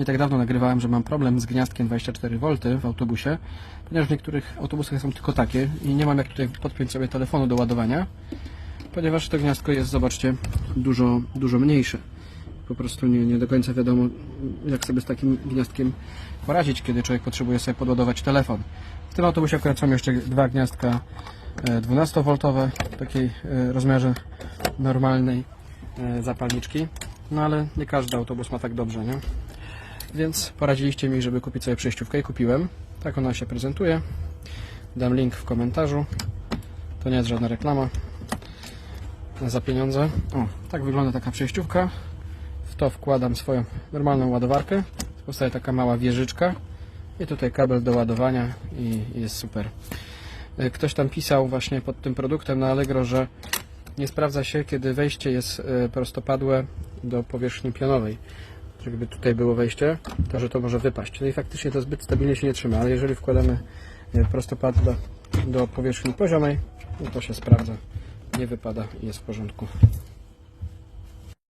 Nie tak dawno nagrywałem, że mam problem z gniazdkiem 24V w autobusie, ponieważ w niektórych autobusach są tylko takie i nie mam jak tutaj podpiąć sobie telefonu do ładowania, ponieważ to gniazdko jest, zobaczcie, dużo, dużo mniejsze. Po prostu nie, nie do końca wiadomo, jak sobie z takim gniazdkiem poradzić, kiedy człowiek potrzebuje sobie podładować telefon. W tym autobusie akurat są jeszcze dwa gniazdka e, 12V w takiej e, rozmiarze normalnej e, zapalniczki. No ale nie każdy autobus ma tak dobrze, nie? Więc poradziliście mi, żeby kupić sobie przejściówkę i kupiłem. Tak ona się prezentuje. Dam link w komentarzu. To nie jest żadna reklama. Za pieniądze. O, tak wygląda taka przejściówka. W to wkładam swoją normalną ładowarkę. Powstaje taka mała wieżyczka. I tutaj kabel do ładowania i jest super. E, Ktoś tam pisał właśnie pod tym produktem na Allegro, że nie sprawdza się, kiedy wejście jest e, prostopadłe do powierzchni pionowej. Że Gdyby tutaj było wejście, to że to może wypaść. No i faktycznie to zbyt stabilnie się nie trzyma, ale jeżeli wkładamy e, prostopadle do powierzchni poziomej, no to się sprawdza, nie wypada i jest w porządku.